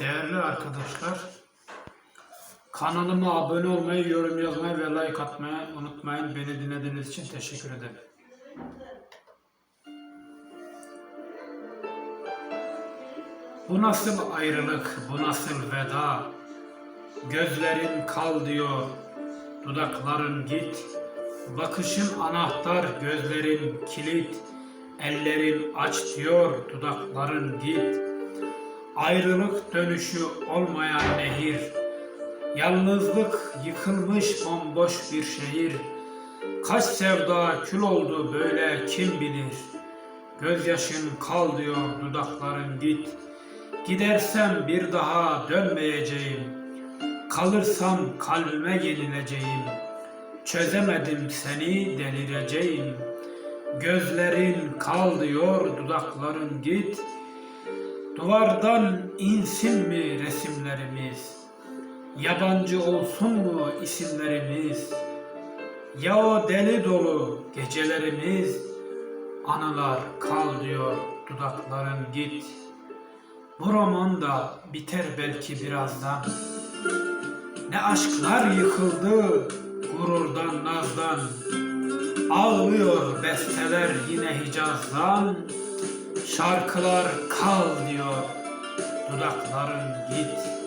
Değerli arkadaşlar, kanalıma abone olmayı, yorum yazmayı ve like atmayı unutmayın. Beni dinlediğiniz için teşekkür ederim. Bu nasıl ayrılık, bu nasıl veda? Gözlerin kal diyor, dudakların git. Bakışın anahtar, gözlerin kilit. Ellerin aç diyor, dudakların git. Ayrılık dönüşü olmayan nehir. Yalnızlık yıkılmış bomboş bir şehir. Kaç sevda kül oldu böyle kim bilir. Gözyaşın kal diyor dudakların git. Gidersem bir daha dönmeyeceğim. Kalırsam kalbime yenileceğim. Çözemedim seni delireceğim. Gözlerin kal diyor dudakların git. Duvardan insin mi resimlerimiz? Yabancı olsun mu isimlerimiz? Ya o deli dolu gecelerimiz? Anılar kal diyor dudakların git. Bu roman da biter belki birazdan. Ne aşklar yıkıldı gururdan nazdan. Ağlıyor besteler yine Hicaz'dan. Şarkılar kal diyor dudakların git.